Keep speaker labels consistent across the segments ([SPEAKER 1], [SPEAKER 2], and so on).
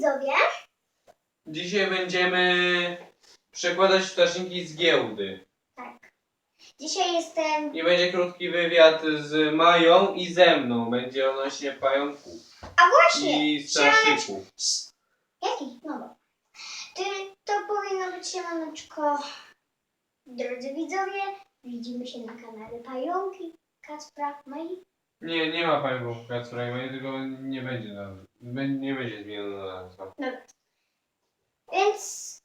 [SPEAKER 1] widzowie,
[SPEAKER 2] Dzisiaj będziemy przekładać wsteczniki z giełdy.
[SPEAKER 1] tak. Dzisiaj jestem.
[SPEAKER 2] I będzie krótki wywiad z Mają i ze mną. Będzie odnośnie pająków
[SPEAKER 1] A właśnie!
[SPEAKER 2] i straszyków.
[SPEAKER 1] Jaki? No bo. Ty, to powinno być siemaneczko. Drodzy widzowie, widzimy się na kanale Pająki, Kacpra, Mai.
[SPEAKER 2] Nie, nie ma pająków w Kacprajmie, tylko nie będzie. Bę- Nie będzie zmieniona nazwa.
[SPEAKER 1] Więc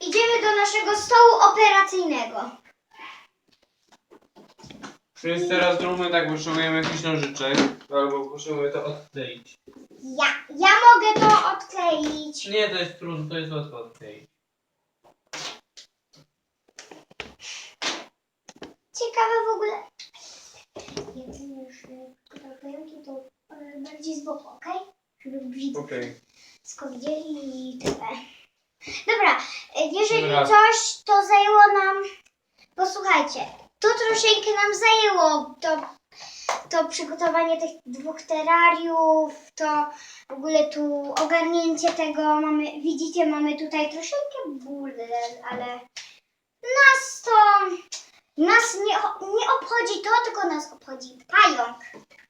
[SPEAKER 1] idziemy do naszego stołu operacyjnego.
[SPEAKER 2] Więc teraz zróbmy tak, potrzebujemy jakiś nożyczek, albo potrzebujemy to odkleić.
[SPEAKER 1] Ja, ja mogę to odkleić.
[SPEAKER 2] Nie, to jest trudno, to jest łatwo odkleić.
[SPEAKER 1] Ciekawe w ogóle. Jedynie, że pająki to e, bardziej z boku, okej? Żeby
[SPEAKER 2] Okej.
[SPEAKER 1] wszystko widzieli i tyle. Dobra, e, jeżeli
[SPEAKER 2] Dobra.
[SPEAKER 1] coś, to zajęło nam. Posłuchajcie, to troszeczkę nam zajęło to, to przygotowanie tych dwóch terrariów, to w ogóle tu ogarnięcie tego. Mamy, widzicie, mamy tutaj troszeczkę burdel, ale nas to. Nas nie, nie obchodzi to, tylko nas obchodzi pająk.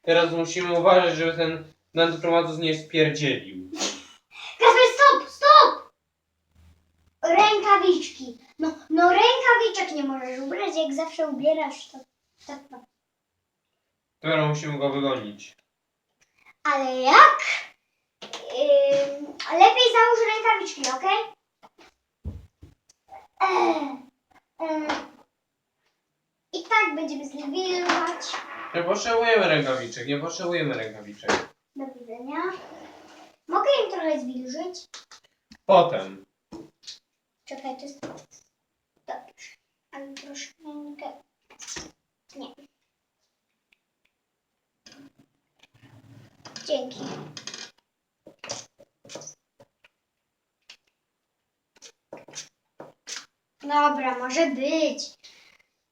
[SPEAKER 2] Teraz musimy uważać, żeby ten Nantochromatus nie spierdzielił.
[SPEAKER 1] Kasper, stop, stop! Rękawiczki. No, no rękawiczek nie możesz ubrać, jak zawsze ubierasz to. to, to.
[SPEAKER 2] Teraz musimy go wygonić.
[SPEAKER 1] Ale jak? Ym, lepiej załóż rękawiczki, ok? I tak będziemy zwilżać.
[SPEAKER 2] Nie potrzebujemy rękawiczek, nie potrzebujemy rękawiczek.
[SPEAKER 1] Mogę im trochę zwilżyć?
[SPEAKER 2] Potem.
[SPEAKER 1] Czekaj, to jest... Dobrze. Ale troszeczkę... Nie. Dzięki. Dobra, może być.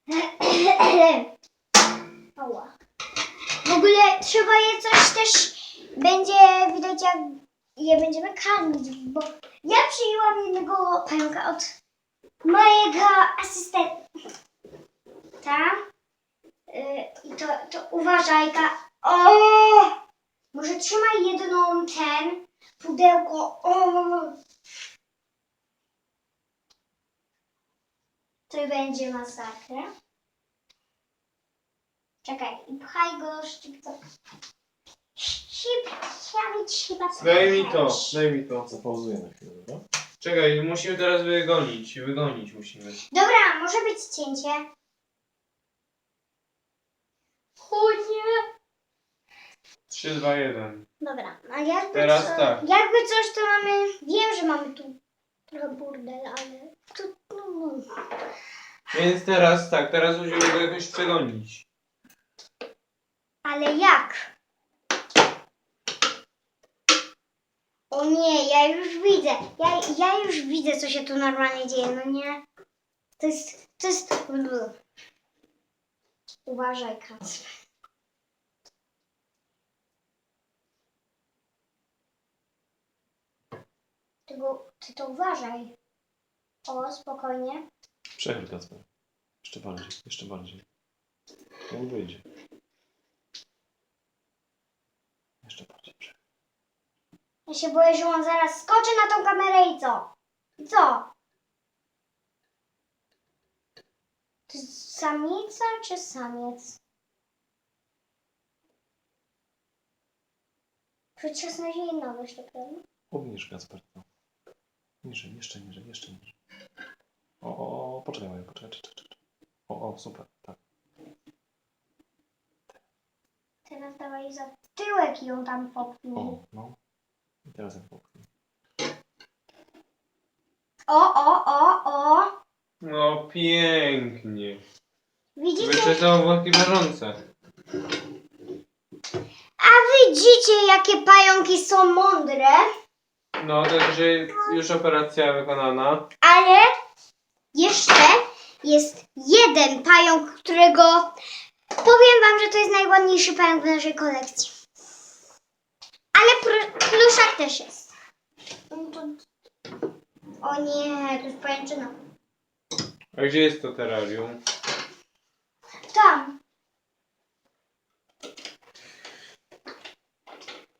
[SPEAKER 1] Oła. W ogóle trzeba je coś też będzie widać jak je będziemy karmić, bo ja przyjęłam jednego pająka od mojego asystenta. Yy, I to, to uważaj, ka- o! Może trzymaj jedną ten pudełko. O! To będzie masakra. Czekaj, i pchaj go szybko. Szybciami trzeba
[SPEAKER 2] Daj mi to, daj mi to.
[SPEAKER 3] Zapauzuję na chwilę, dobra?
[SPEAKER 2] Czekaj, musimy teraz wygonić, wygonić musimy.
[SPEAKER 1] Dobra, może być cięcie. O nie.
[SPEAKER 2] 3, 2, 1.
[SPEAKER 1] Dobra, a jakby,
[SPEAKER 2] Teraz
[SPEAKER 1] co,
[SPEAKER 2] tak.
[SPEAKER 1] jakby coś to mamy, wiem, że mamy tu trochę burdel, ale no, no.
[SPEAKER 2] Więc teraz tak, teraz musimy go jakoś przegonić.
[SPEAKER 1] Ale jak? O nie, ja już widzę, ja, ja już widzę, co się tu normalnie dzieje, no nie? To jest, to jest... Uważaj, Kacper. Tylko, ty to uważaj. O, spokojnie.
[SPEAKER 3] Przechyl Kacper. Jeszcze bardziej, jeszcze bardziej. On wyjdzie. Jeszcze bardziej.
[SPEAKER 1] Ja się boję, że on zaraz skoczy na tą kamerę i co? I co? To jest samica czy samiec? Przecież na jej nowość, to prawda?
[SPEAKER 3] Obniż Kacper to. Niżej, jeszcze niżej, jeszcze niżej. O, o, o, poczekaj, Maja, poczekaj, czekaj, czekaj. O, o, super, tak.
[SPEAKER 1] Teraz dawaj za tyłek i ją tam popchnij.
[SPEAKER 3] O, no. I teraz popchnij.
[SPEAKER 1] O, o, o, o!
[SPEAKER 2] No pięknie.
[SPEAKER 1] Widzicie?
[SPEAKER 2] Wyczesał włosy marzące.
[SPEAKER 1] A widzicie, jakie pająki są mądre?
[SPEAKER 2] No, także już operacja wykonana.
[SPEAKER 1] Ale jeszcze jest jeden pająk, którego powiem wam, że to jest najładniejszy pająk w naszej kolekcji. Ale pluszak też jest. O nie, to jest pajęczyna.
[SPEAKER 2] A gdzie jest to terrarium?
[SPEAKER 1] Tam.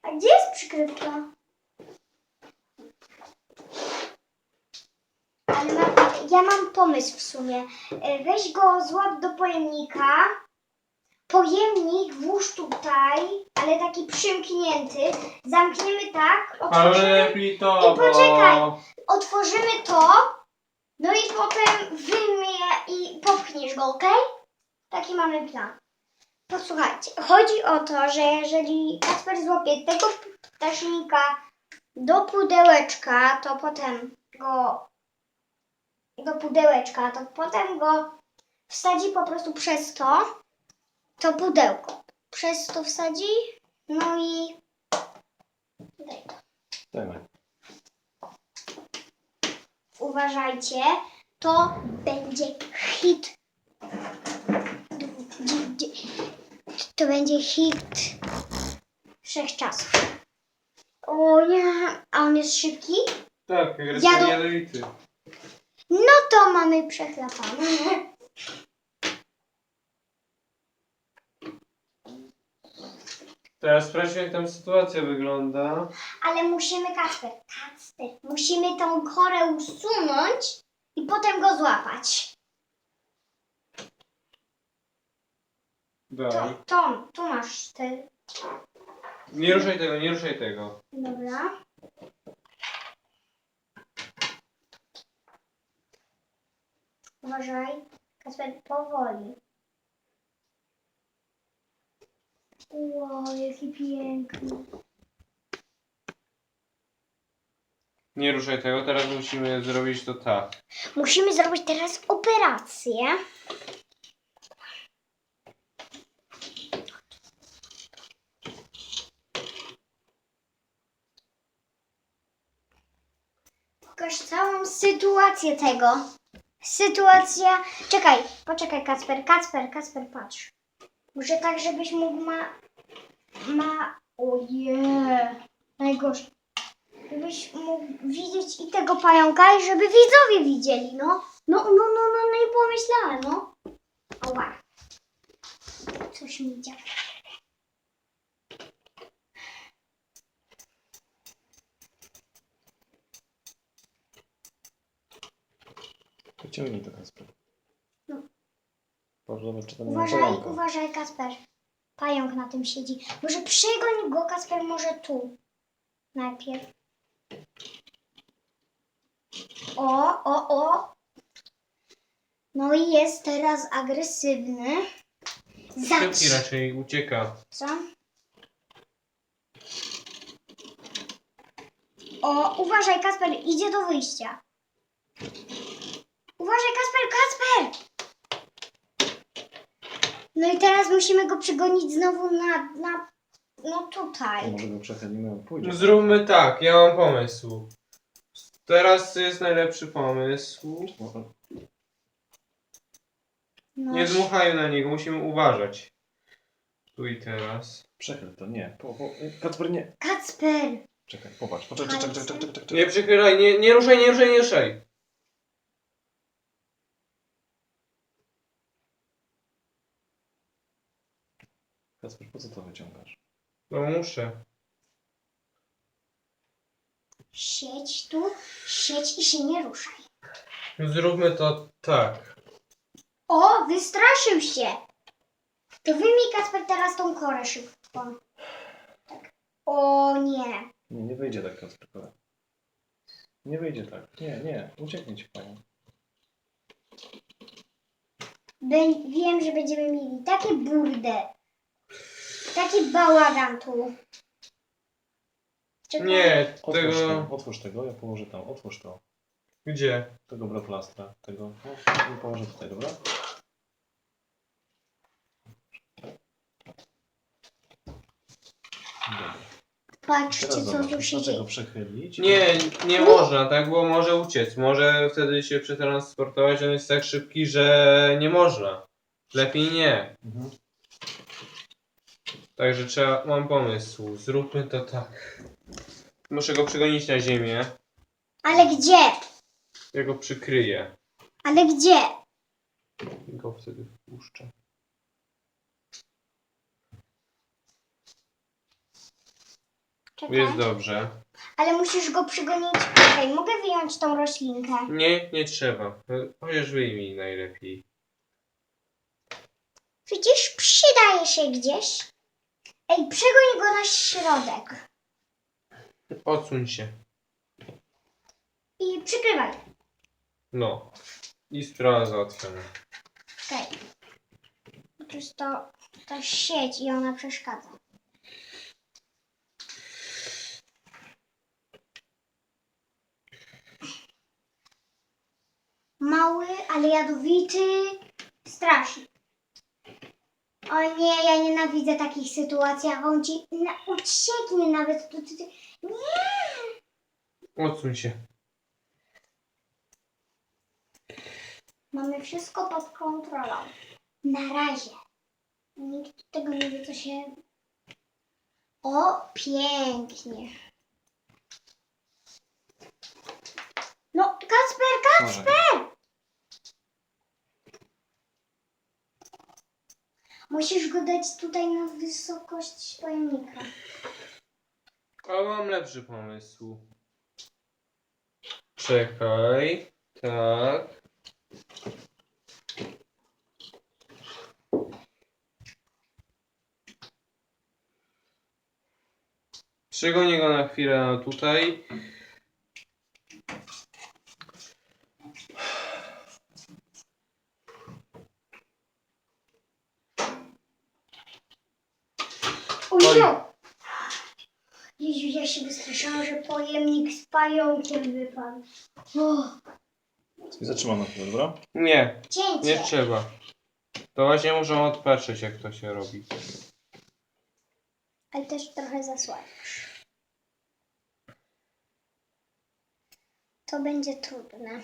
[SPEAKER 1] A gdzie jest przykrywka? Ale ma, ja mam pomysł w sumie. E, Weź go, złap do pojemnika. Pojemnik włóż tutaj, ale taki przymknięty. Zamkniemy tak,
[SPEAKER 2] Ale
[SPEAKER 1] otworzymy,
[SPEAKER 2] lepiej to,
[SPEAKER 1] I poczekaj.
[SPEAKER 2] bo...
[SPEAKER 1] otworzymy to, no i potem wyjmie i popchniesz go, ok? Taki mamy plan. Posłuchajcie, chodzi o to, że jeżeli Kasper złapie tego ptasznika do pudełeczka, to potem go do pudełeczka, to potem go wsadzi po prostu przez to, to pudełko. Przez to wsadzi, no i daj to.
[SPEAKER 3] Dajmy.
[SPEAKER 1] uważajcie, to będzie hit. To będzie hit wszechczasów. O nie, a on jest szybki?
[SPEAKER 2] Tak, jak
[SPEAKER 1] Ja do-
[SPEAKER 2] jadowity.
[SPEAKER 1] No to mamy przechlapane.
[SPEAKER 2] Teraz sprawdźmy jak tam sytuacja wygląda.
[SPEAKER 1] Ale musimy, Kasper, Kasper, musimy tą korę usunąć i potem go złapać. To,
[SPEAKER 2] Daj.
[SPEAKER 1] to, tu masz te.
[SPEAKER 2] Nie ruszaj tego, nie ruszaj tego.
[SPEAKER 1] Dobra. Uważaj, Kasper, powoli. Wow, jaki piękny.
[SPEAKER 2] Nie ruszaj tego, teraz musimy zrobić to tak.
[SPEAKER 1] Musimy zrobić teraz operację. Pokaż całą sytuację tego. Sytuacja. Czekaj, poczekaj, Kacper, Kacper, Kacper, patrz. Może tak, żebyś mógł ma. Ma. Oje. Najgorsze. Żebyś mógł widzieć i tego pająka, i żeby widzowie widzieli, no. No, no, no, no, no i pomyślałem, no. Oła. Coś mi działa.
[SPEAKER 3] Wyciągnij to Kasper.
[SPEAKER 1] No.
[SPEAKER 3] Czy tam nie ma
[SPEAKER 1] Uważaj,
[SPEAKER 3] pająka.
[SPEAKER 1] uważaj, Kasper. Pająk na tym siedzi. Może przegoń go, Kasper, może tu. Najpierw. O, o, o. No i jest teraz agresywny.
[SPEAKER 2] Szybki
[SPEAKER 1] Zacz.
[SPEAKER 2] raczej ucieka.
[SPEAKER 1] Co? O, uważaj, Kasper, idzie do wyjścia. Uważaj, Kasper, Kasper! No i teraz musimy go przygonić znowu na, na no tutaj.
[SPEAKER 3] Może go przechylimy, on pójdzie.
[SPEAKER 2] Zróbmy tak, ja mam pomysł. Teraz jest najlepszy pomysł.
[SPEAKER 1] No,
[SPEAKER 2] Nie dmuchaj na niego, musimy uważać. Tu i teraz.
[SPEAKER 3] Przechyl to, nie. Po, po, Kacper, nie.
[SPEAKER 1] Kacper!
[SPEAKER 3] Czekaj, popatrz. Poczekaj, czekaj, czekaj, czekaj, czekaj, czekaj.
[SPEAKER 2] Nie przychylaj, nie, nie ruszaj, nie ruszaj, nie ruszaj.
[SPEAKER 3] Kacper, po co to wyciągasz?
[SPEAKER 2] No muszę.
[SPEAKER 1] Siedź tu, siedź i się nie ruszaj.
[SPEAKER 2] Zróbmy to tak.
[SPEAKER 1] O, wystraszył się! To wyjmij, Kacper, teraz tą korę szybko. Tak. O nie.
[SPEAKER 3] Nie, nie wyjdzie tak, kolej. Nie wyjdzie tak. Nie, nie. Ucieknie ci.
[SPEAKER 1] Bę- wiem, że będziemy mieli takie burdę. Taki bałagan tu. Czekaj.
[SPEAKER 2] Nie,
[SPEAKER 3] Otwórz
[SPEAKER 2] tego...
[SPEAKER 3] tego. Otwórz tego, ja położę tam. Otwórz to.
[SPEAKER 2] Gdzie?
[SPEAKER 3] Tego braplastra. Tego. O, i położę tutaj, dobra? Dobra.
[SPEAKER 1] Patrzcie,
[SPEAKER 3] Teraz
[SPEAKER 1] co
[SPEAKER 3] zobacz,
[SPEAKER 1] tu się
[SPEAKER 3] można
[SPEAKER 1] dzieje.
[SPEAKER 3] tego przechylić.
[SPEAKER 2] Nie, nie można, tak, bo może uciec. Może wtedy się przetransportować, on jest tak szybki, że nie można. Lepiej nie.
[SPEAKER 3] Mhm.
[SPEAKER 2] Także trzeba, mam pomysł. Zróbmy to tak. Muszę go przygonić na ziemię.
[SPEAKER 1] Ale gdzie?
[SPEAKER 2] Ja go przykryję.
[SPEAKER 1] Ale gdzie?
[SPEAKER 2] I go wtedy wpuszczę.
[SPEAKER 1] Czekaj.
[SPEAKER 2] Jest dobrze.
[SPEAKER 1] Ale musisz go przygonić. Okej, mogę wyjąć tą roślinkę.
[SPEAKER 2] Nie, nie trzeba. Chociaż wyjmij najlepiej.
[SPEAKER 1] Przecież przydaje się gdzieś. Ej, przegoń go na środek.
[SPEAKER 2] Odsuń się.
[SPEAKER 1] I przykrywaj.
[SPEAKER 2] No. I sprawa załatwiona.
[SPEAKER 1] Okej. To jest to, to sieć i ona przeszkadza. Mały, ale jadowity. Straszny. O nie, ja nienawidzę takich sytuacji, jak on ci na, ucieknie nawet. Nie!
[SPEAKER 2] Odsuń się.
[SPEAKER 1] Mamy wszystko pod kontrolą. Na razie. Nikt tego nie wie, co się. O, pięknie. No, Kacper. Kacper! Musisz go dać tutaj na wysokość pojemnika.
[SPEAKER 2] A mam lepszy pomysł. Czekaj. Tak. Przygonię go na chwilę tutaj.
[SPEAKER 1] Wystraszyłam, że pojemnik z pająkiem wypadł.
[SPEAKER 3] Zatrzymam na chwilę, dobra?
[SPEAKER 2] Nie,
[SPEAKER 1] cięcie.
[SPEAKER 2] nie trzeba. To właśnie muszę odpatrzeć jak to się robi.
[SPEAKER 1] Ale też trochę zasłaniasz. To będzie trudne.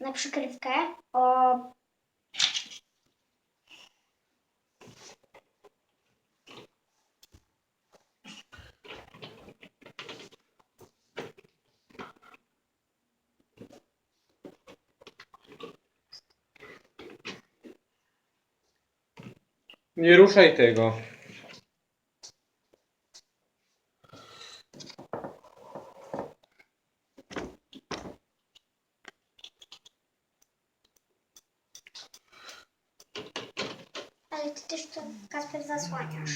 [SPEAKER 1] Na przykrywkę o
[SPEAKER 2] Nie ruszaj tego.
[SPEAKER 1] Ale ty też to Kasper zasłaniasz.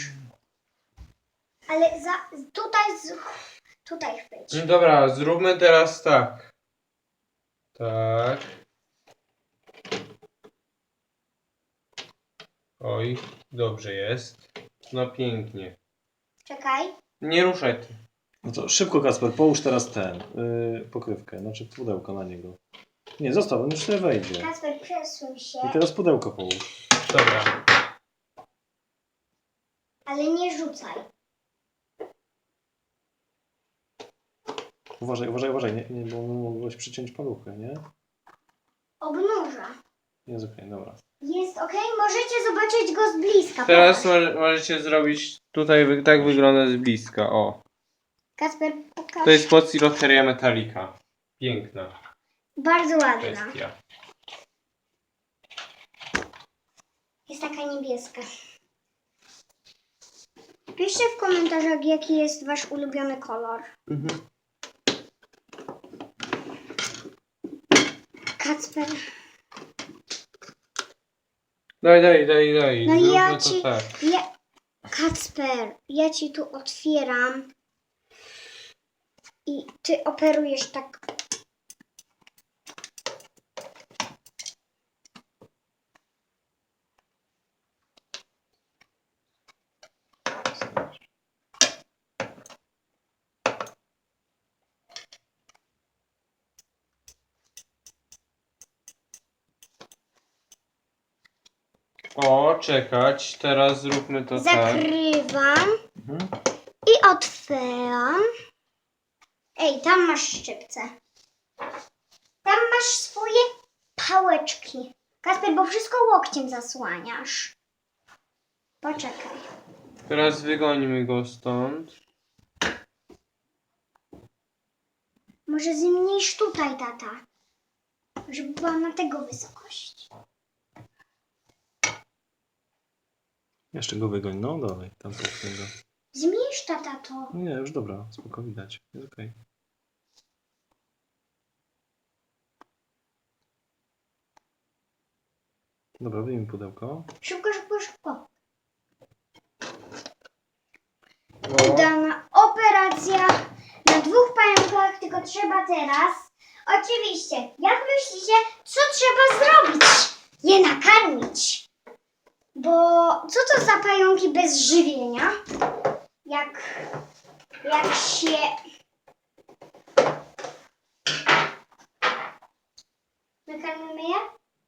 [SPEAKER 1] Ale za, tutaj z, tutaj chwyć.
[SPEAKER 2] No Dobra, zróbmy teraz tak. Tak. Oj, dobrze jest. No pięknie.
[SPEAKER 1] Czekaj.
[SPEAKER 2] Nie ruszaj ty.
[SPEAKER 3] No to szybko, Kasper, połóż teraz ten, yy, pokrywkę, znaczy pudełko na niego. Nie, zostaw, on już sobie wejdzie.
[SPEAKER 1] Kasper przesuń się,
[SPEAKER 3] I teraz pudełko połóż.
[SPEAKER 2] Dobra.
[SPEAKER 1] ale nie rzucaj.
[SPEAKER 3] Uważaj, uważaj, uważaj, nie, nie, bo mogłeś przyciąć paluchę, nie?
[SPEAKER 1] Obnóża.
[SPEAKER 3] Jest okej, dobra.
[SPEAKER 1] Jest ok? Możecie zobaczyć go z bliska.
[SPEAKER 2] Teraz mo- możecie zrobić tutaj wy- tak wygląda z bliska. O.
[SPEAKER 1] Kasper, pokaż.
[SPEAKER 2] To jest Pociloteria Metallica. Piękna
[SPEAKER 1] Bardzo ładna.
[SPEAKER 2] kwestia.
[SPEAKER 1] Jest taka niebieska. Piszcie w komentarzach, jaki jest wasz ulubiony kolor.
[SPEAKER 2] Mhm.
[SPEAKER 1] Kacper.
[SPEAKER 2] Daj, daj, daj, daj.
[SPEAKER 1] No
[SPEAKER 2] Zróbmy
[SPEAKER 1] ja
[SPEAKER 2] to
[SPEAKER 1] ci-
[SPEAKER 2] tak.
[SPEAKER 1] Ja... Kacper, ja ci tu otwieram. I ty operujesz tak.
[SPEAKER 2] O, czekać. Teraz zróbmy to tak.
[SPEAKER 1] Zakrywam
[SPEAKER 3] Mhm.
[SPEAKER 1] i otwieram. Ej, tam masz szczypce. Tam masz swoje pałeczki. Kasper, bo wszystko łokciem zasłaniasz. Poczekaj.
[SPEAKER 2] Teraz wygonimy go stąd.
[SPEAKER 1] Może zmniejsz tutaj, tata. Żeby była na tego wysokość.
[SPEAKER 3] Jeszcze go wygoń. No dawaj, tam tego.
[SPEAKER 1] Zmniejsz, to.
[SPEAKER 3] No nie, już dobra, spoko widać. Jest okej. Dobra, wyjmij pudełko.
[SPEAKER 1] Szybko, szybko, szybko.
[SPEAKER 2] O,
[SPEAKER 1] Udana operacja na dwóch pająkach, tylko trzeba teraz. Oczywiście, jak myślicie, co trzeba zrobić? Je nakarmić. Bo co to za pająki bez żywienia? Jak, jak się. Nakarmimy je?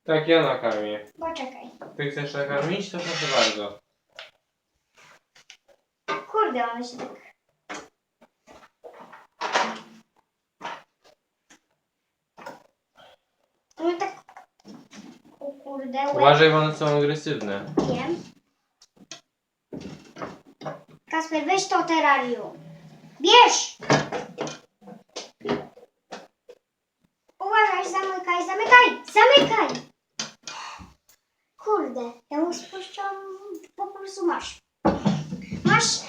[SPEAKER 2] tak, ja nakarmię.
[SPEAKER 1] Poczekaj.
[SPEAKER 2] Ty chcesz nakarmić? To proszę bardzo.
[SPEAKER 1] Kurde, one się tak. One tak. Łeb.
[SPEAKER 2] Uważaj, bo one są agresywne.
[SPEAKER 1] Wiem. Kasper, weź to terrarium. Bierz! Uważaj, zamykaj, zamykaj, zamykaj! Kurde, ja mu spuszczam, po prostu masz. Masz,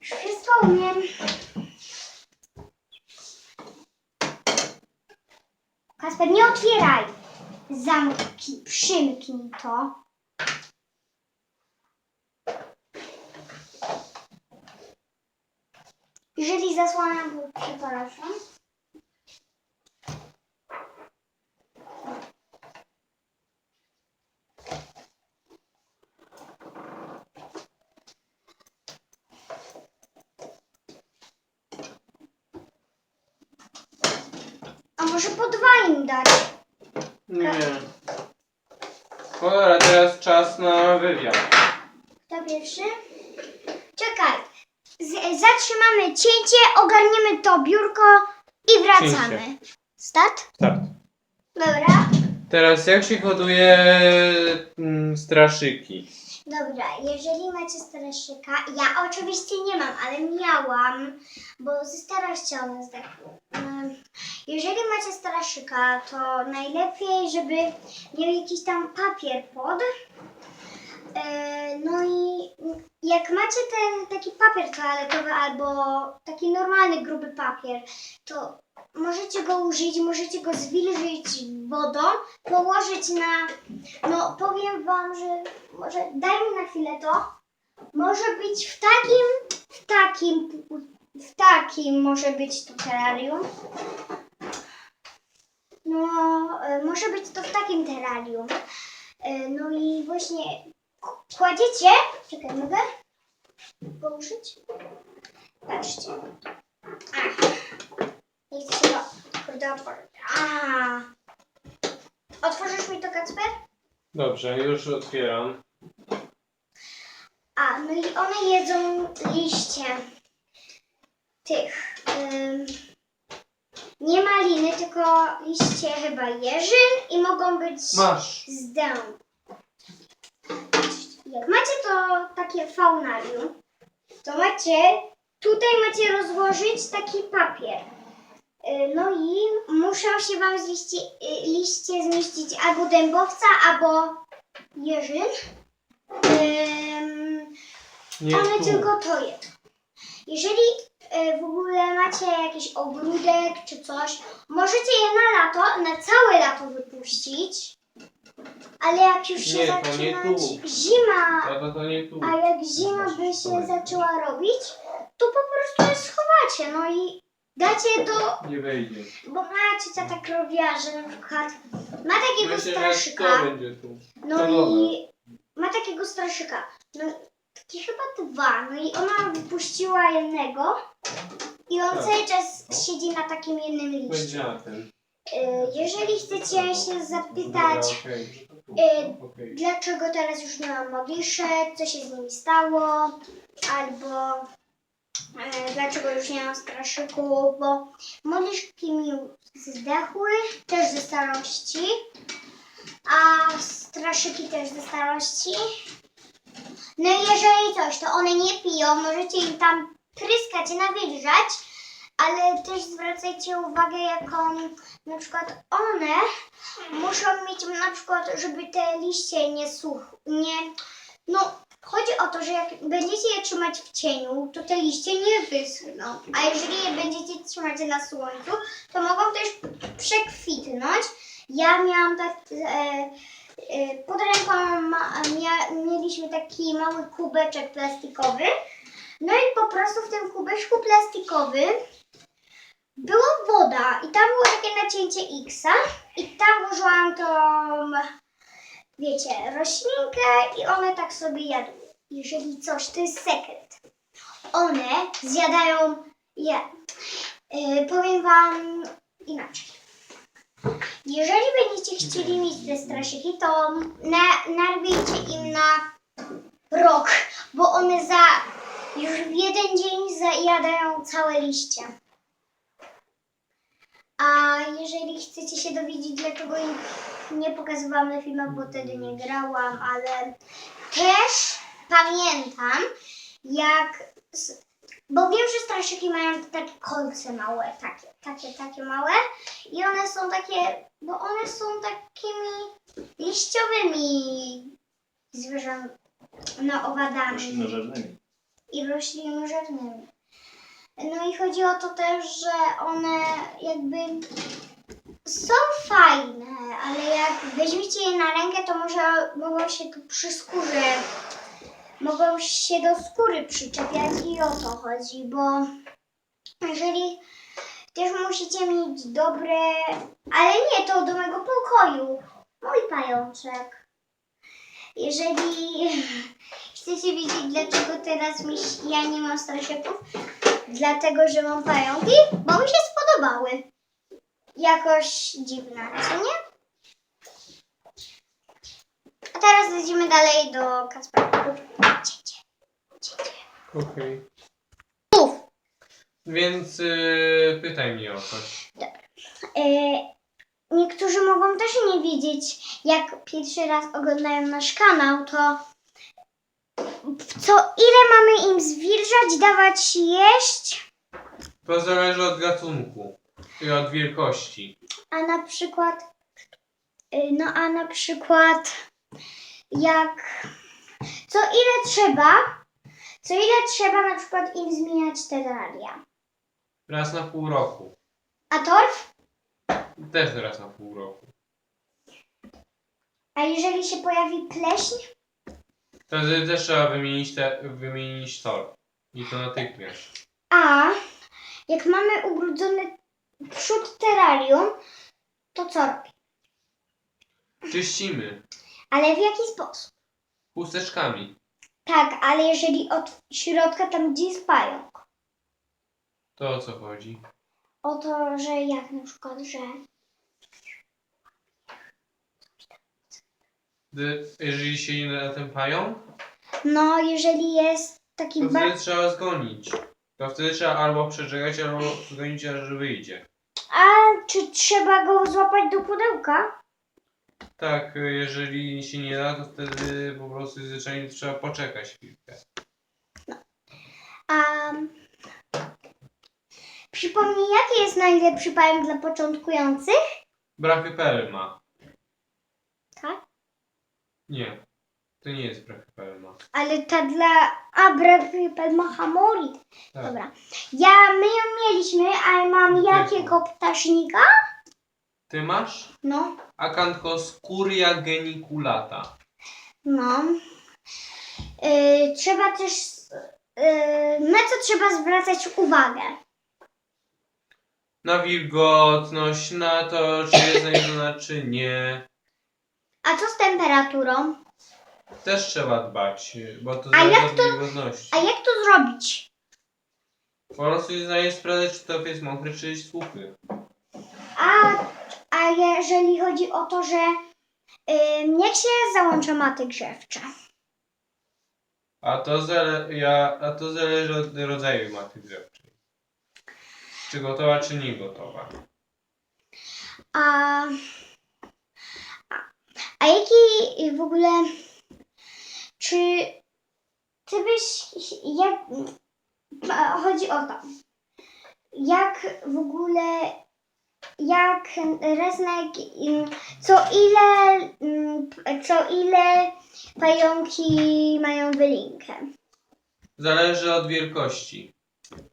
[SPEAKER 1] już wszystko umiem. Kasper, nie otwieraj! Zamknij, przymknij to. Jeżeli zasłaniam, to przepraszam. A może po dwa im dać?
[SPEAKER 2] Nie. Cholera, teraz czas na wywiad.
[SPEAKER 1] Kto pierwszy? Czekaj. Z- zatrzymamy cięcie, ogarniemy to biurko i wracamy. Start?
[SPEAKER 2] Start.
[SPEAKER 1] Dobra.
[SPEAKER 2] Teraz jak się hoduje mm, straszyki?
[SPEAKER 1] Dobra, jeżeli macie staraszyka, ja oczywiście nie mam, ale miałam, bo ze starości one zdechły. Ym, Jeżeli macie staraszyka, to najlepiej, żeby miał jakiś tam papier pod. Yy, No i jak macie ten taki papier toaletowy albo taki normalny gruby papier, to możecie go użyć, możecie go zwilżyć wodą, położyć na, no powiem wam, że może daj mi na chwilę to. Może być w takim, w takim, w takim może być to terrarium. No, e, może być to w takim terrarium. E, No i właśnie kładziecie, czekaj, mogę położyć? Patrzcie. Ach, nie chcę się go, kurde, otworzyć. A. Otworzysz mi to, Kacper?
[SPEAKER 2] Dobrze, już otwieram.
[SPEAKER 1] A, no i one jedzą liście tych. ym, nie maliny, tylko liście chyba jeżyn i mogą być
[SPEAKER 2] Masz.
[SPEAKER 1] z dęb. Jak macie to takie faunarium, to macie, tutaj macie rozłożyć taki papier. Y, No i muszą się Wam z liście, y, liście zmieścić albo dębowca, albo jeżyn.
[SPEAKER 2] Tu.
[SPEAKER 1] tylko to jedzą. Jeżeli e, w ogóle macie jakiś ogródek czy coś, możecie je na lato, na całe lato wypuścić. Ale jak już się
[SPEAKER 2] Nie, to nie
[SPEAKER 1] zaczynać
[SPEAKER 2] tu.
[SPEAKER 1] zima,
[SPEAKER 2] Tata, to nie tu.
[SPEAKER 1] a jak zima by się zaczęła robić, to po prostu je schowacie. No i dacie do.
[SPEAKER 2] Nie wejdzie.
[SPEAKER 1] Bo moja ciocia tak robiła, że na przykład ma takiego
[SPEAKER 2] Myślę, że
[SPEAKER 1] straszyka.
[SPEAKER 2] to będzie tu.
[SPEAKER 1] No i ma takiego straszyka. No, takie chyba dwa. No i ona wypuściła jednego. I on
[SPEAKER 2] Tak.
[SPEAKER 1] cały czas siedzi na takim jednym liście.
[SPEAKER 2] Będzie na tym.
[SPEAKER 1] Y, Jeżeli chcecie się zapytać, y,
[SPEAKER 2] Okej.
[SPEAKER 1] dlaczego teraz już nie mam modliszek, co się z nimi stało, albo e, dlaczego już nie mam straszyków, bo modliszki mi zdechły, też ze starości. a straszyki też ze starości. No i jeżeli coś, to one nie piją, możecie im tam pryskać i nawilżać, ale też zwracajcie uwagę, jaką na przykład one muszą mieć na przykład, żeby te liście nie suchły, nie, no chodzi o to, że jak będziecie je trzymać w cieniu, to te liście nie wyschną, a jeżeli je będziecie trzymać na słońcu, to mogą też przekwitnąć. Ja miałam tak, e, e, pod ręką ma, mia, mieliśmy taki mały kubeczek plastikowy, no i po prostu w tym kubeczku plastikowym była woda i tam było takie nacięcie X i tam włożyłam tą, wiecie, roślinkę i one tak sobie jadły. Jeżeli coś, to jest sekret. One zjadają, ja, y, powiem wam inaczej. Jeżeli będziecie chcieli mieć te straszyki, to na, narwijcie im na rok, bo one za już w jeden dzień zajadają całe liście. A jeżeli chcecie się dowiedzieć, dlaczego nie pokazywałam na filmach, bo wtedy nie grałam, ale też pamiętam, jak. Bo wiem, że straszyki mają takie kolce małe, takie, takie, takie małe. I one są takie, bo one są takimi liściowymi zwierzętami, no owadami
[SPEAKER 3] Roślinożernymi.
[SPEAKER 1] I roślinożernymi. No i chodzi o to też, że one jakby są fajne, ale jak weźmiecie je na rękę, to może mogą się tu przy skórze, mogą się do skóry przyczepiać i o to chodzi, bo jeżeli też musicie mieć dobre, ale nie to do mojego pokoju, mój pajączek. Jeżeli chcecie wiedzieć, dlaczego teraz mi, ja nie mam straszyków, dlatego, że mam pająki, bo mi się spodobały. Jakoś dziwne, co nie? A teraz lecimy dalej do Kacpra. Ciecie. Ciecie.
[SPEAKER 2] Okej.
[SPEAKER 1] Mów.
[SPEAKER 2] Więc y, pytaj mnie o coś.
[SPEAKER 1] E, niektórzy mogą też nie wiedzieć, jak pierwszy raz oglądają nasz kanał, to co ile mamy im zwilżać, dawać jeść,
[SPEAKER 2] To zależy od gatunku i od wielkości.
[SPEAKER 1] a na przykład y, no a na przykład jak co ile trzeba, co ile trzeba na przykład im zmieniać terraria.
[SPEAKER 2] Raz na pół roku.
[SPEAKER 1] A torf?
[SPEAKER 2] Też raz na pół roku.
[SPEAKER 1] A jeżeli się pojawi pleśń?
[SPEAKER 2] Wtedy też trzeba wymienić, te, wymienić tor. I to natychmiast.
[SPEAKER 1] A jak mamy ubrudzony przód terrarium, to co robi?
[SPEAKER 2] Czyścimy.
[SPEAKER 1] Ale w jaki sposób?
[SPEAKER 2] Chusteczkami.
[SPEAKER 1] Tak, ale jeżeli od środka, tam gdzie jest pająk,
[SPEAKER 2] To o co chodzi?
[SPEAKER 1] o to, że jak na przykład, że
[SPEAKER 2] Gdy, jeżeli się na ten pająk,
[SPEAKER 1] no jeżeli jest taki
[SPEAKER 2] to
[SPEAKER 1] bardzo...
[SPEAKER 2] wtedy trzeba zgonić. To wtedy trzeba albo przeczekać, albo zgonić, aż wyjdzie.
[SPEAKER 1] A czy trzeba go złapać do pudełka?
[SPEAKER 2] Tak, jeżeli się nie da, to wtedy po prostu zwyczajnie trzeba poczekać chwilkę.
[SPEAKER 1] A przypomnij, jaki jest najlepszy pająk dla początkujących?
[SPEAKER 2] Brachypelma.
[SPEAKER 1] Tak?
[SPEAKER 2] Nie, to nie jest brachypelma.
[SPEAKER 1] Ale ta dla Abraham Hamori.
[SPEAKER 2] Tak.
[SPEAKER 1] Dobra. Ja, my ją mieliśmy, ale mam
[SPEAKER 2] Typu.
[SPEAKER 1] jakiego ptasznika?
[SPEAKER 2] Ty masz?
[SPEAKER 1] No,
[SPEAKER 2] Acanthoscuria geniculata.
[SPEAKER 1] no. Yy, trzeba też... Yy, na co trzeba zwracać uwagę?
[SPEAKER 2] Na wilgotność, na to, czy jest zajedzona, czy nie.
[SPEAKER 1] A co z temperaturą?
[SPEAKER 2] Też trzeba dbać, bo to
[SPEAKER 1] A
[SPEAKER 2] zależy
[SPEAKER 1] jak
[SPEAKER 2] od
[SPEAKER 1] to-. A jak to zrobić?
[SPEAKER 2] Po prostu jest sprawdzać, czy to jest mokry, czy jest suchy.
[SPEAKER 1] A, a jeżeli chodzi o to, że jak się załącza maty grzewcze?
[SPEAKER 2] A to, zale, ja, a to zależy od rodzaju maty grzewczej. Czy gotowa, czy nie gotowa.
[SPEAKER 1] A, a, jaki w ogóle, czy ty byś, jak, chodzi o to, jak w ogóle, jak Resnek, im, co ile, mm, co ile pająki mają wylinkę?
[SPEAKER 2] Zależy od wielkości,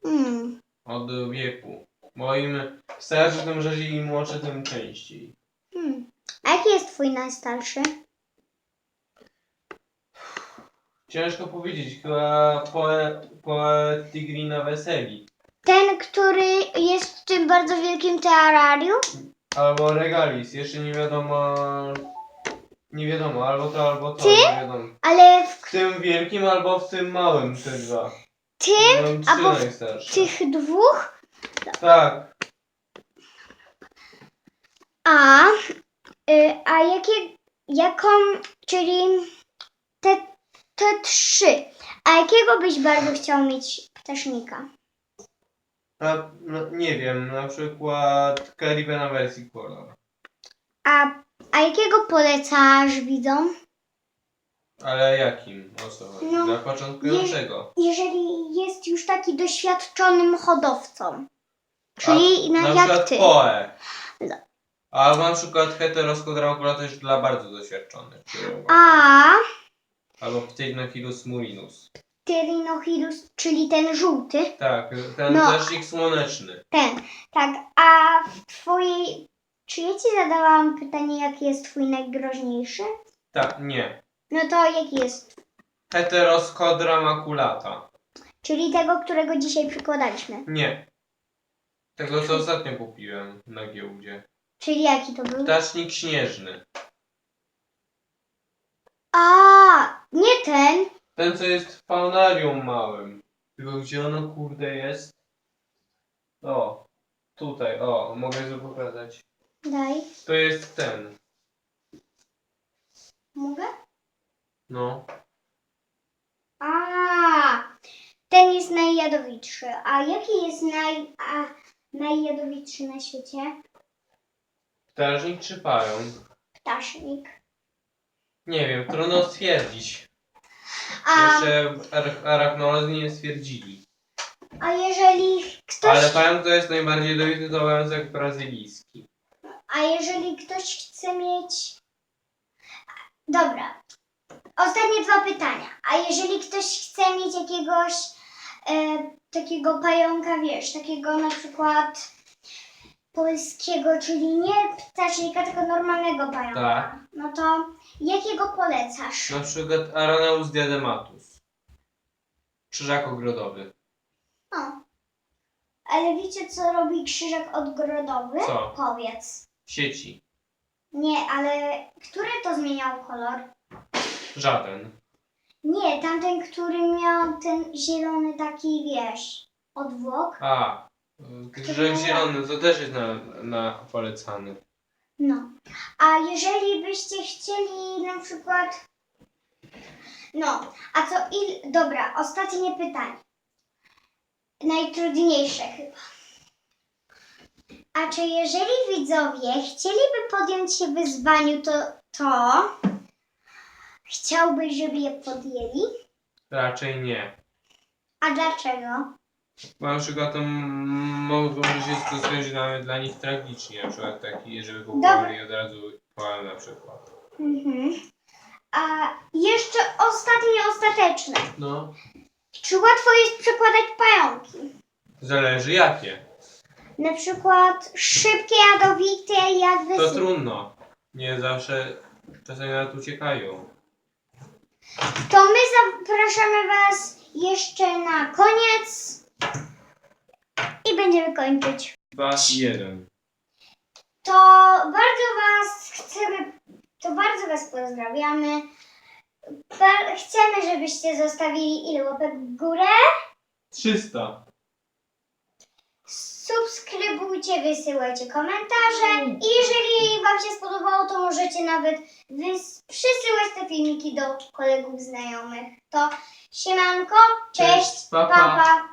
[SPEAKER 1] Hmm.
[SPEAKER 2] od wieku. Moim starszy tym rzadziej, im młodszy tym częściej.
[SPEAKER 1] A jaki jest twój najstarszy?
[SPEAKER 2] Ciężko powiedzieć, chyba poet, poet Tigrina Weseli.
[SPEAKER 1] Ten, który jest w tym bardzo wielkim terrarium?
[SPEAKER 2] Albo Regalis, jeszcze nie wiadomo. Nie wiadomo, albo to, albo to,
[SPEAKER 1] Ty?
[SPEAKER 2] nie wiadomo.
[SPEAKER 1] Ale w
[SPEAKER 2] W tym wielkim albo w tym małym, te dwa.
[SPEAKER 1] tym,
[SPEAKER 2] Mam trzy
[SPEAKER 1] albo w
[SPEAKER 2] najstarsze.
[SPEAKER 1] tych dwóch?
[SPEAKER 2] Tak,
[SPEAKER 1] A, a jakie, jaką, czyli te, te trzy. A jakiego byś bardzo chciał mieć ptasznika?
[SPEAKER 2] na, no, nie wiem, na przykład Caribe na wersji kolor.
[SPEAKER 1] A, a jakiego polecasz widzom?
[SPEAKER 2] Ale jakim? O co chodzi?
[SPEAKER 1] No,
[SPEAKER 2] Dla początkującego.
[SPEAKER 1] Jeżeli jest już taki doświadczonym hodowcą. Czyli
[SPEAKER 2] na,
[SPEAKER 1] na,
[SPEAKER 2] na
[SPEAKER 1] jak
[SPEAKER 2] przykład
[SPEAKER 1] ty.
[SPEAKER 2] Poe.
[SPEAKER 1] No.
[SPEAKER 2] Albo na przykład Heteroscodracula też dla bardzo doświadczonych.
[SPEAKER 1] A
[SPEAKER 2] Albo Pterynochilus murinus.
[SPEAKER 1] Tyrinochilus, czyli ten żółty.
[SPEAKER 2] Tak, ten
[SPEAKER 1] No.
[SPEAKER 2] słoneczny.
[SPEAKER 1] Ten, tak. A w twojej. Czy ja ci zadałam pytanie, jaki jest twój najgroźniejszy?
[SPEAKER 2] Tak, nie.
[SPEAKER 1] No to jaki jest?
[SPEAKER 2] Heteroscodra maculata.
[SPEAKER 1] Czyli tego, którego dzisiaj przykładaliśmy.
[SPEAKER 2] Nie. Tego co ostatnio kupiłem na giełdzie.
[SPEAKER 1] Czyli jaki to był?
[SPEAKER 2] Ptasznik śnieżny.
[SPEAKER 1] A, nie ten.
[SPEAKER 2] Ten co jest w faunarium małym. Tylko gdzie ono kurde jest? O, tutaj, o, mogę to pokazać.
[SPEAKER 1] Daj.
[SPEAKER 2] To jest ten.
[SPEAKER 1] Mogę?
[SPEAKER 2] No.
[SPEAKER 1] A, ten jest najjadowitszy. A jaki jest naj, a, najjadowitszy na świecie?
[SPEAKER 2] Ptasznik czy pająk?
[SPEAKER 1] Ptasznik.
[SPEAKER 2] Nie wiem, trudno stwierdzić.
[SPEAKER 1] A,
[SPEAKER 2] Jeszcze ar- arachnolodzy nie stwierdzili.
[SPEAKER 1] a jeżeli ktoś.
[SPEAKER 2] Ale pająk to jest najbardziej dowity to brazylijski.
[SPEAKER 1] A jeżeli ktoś chce mieć. Dobra. Ostatnie dwa pytania. A jeżeli ktoś chce mieć jakiegoś e, takiego pająka, wiesz, takiego na przykład polskiego, czyli nie ptasznika, tylko normalnego pająka,
[SPEAKER 2] Tak.
[SPEAKER 1] no to jakiego polecasz?
[SPEAKER 2] Na przykład Araneus diadematus. Krzyżak ogrodowy.
[SPEAKER 1] Ale wiecie, co robi krzyżak odgrodowy?
[SPEAKER 2] Co?
[SPEAKER 1] Powiedz.
[SPEAKER 2] W sieci.
[SPEAKER 1] Nie, ale który to zmieniał kolor?
[SPEAKER 2] Żaden.
[SPEAKER 1] Nie, tamten, który miał ten zielony taki, wiesz, odwłok.
[SPEAKER 2] A. Krzyżak zielony to też jest na, na polecany.
[SPEAKER 1] No. A jeżeli byście chcieli na przykład... No, a co il... Dobra, ostatnie pytanie. Najtrudniejsze chyba. A czy jeżeli widzowie chcieliby podjąć się wyzwaniu, to, to chciałbyś, żeby je podjęli?
[SPEAKER 2] Raczej nie.
[SPEAKER 1] A dlaczego?
[SPEAKER 2] Bo na przykład to mogą się to skończyć nawet dla nich tragicznie. Na przykład taki, żeby próbowali od razu na przykład.
[SPEAKER 1] Mhm. A jeszcze ostatnie, ostateczne.
[SPEAKER 2] No.
[SPEAKER 1] Czy łatwo jest przekładać pająki?
[SPEAKER 2] Zależy jakie.
[SPEAKER 1] Na przykład szybkie, jadowite, jak
[SPEAKER 2] To trudno. Nie zawsze czasami nawet uciekają.
[SPEAKER 1] To my zapraszamy Was jeszcze na koniec i będziemy kończyć.
[SPEAKER 2] Dwa i jeden.
[SPEAKER 1] To bardzo Was chcemy, to bardzo Was pozdrawiamy. Ba- Chcemy, żebyście zostawili ile łapek w górę.
[SPEAKER 2] 300.
[SPEAKER 1] Subskrybujcie, wysyłajcie komentarze i jeżeli Wam się spodobało, to możecie nawet wys- przysyłać te filmiki do kolegów znajomych. To siemanko, cześć,
[SPEAKER 2] Cześć, pa,
[SPEAKER 1] pa
[SPEAKER 2] pa.
[SPEAKER 1] pa.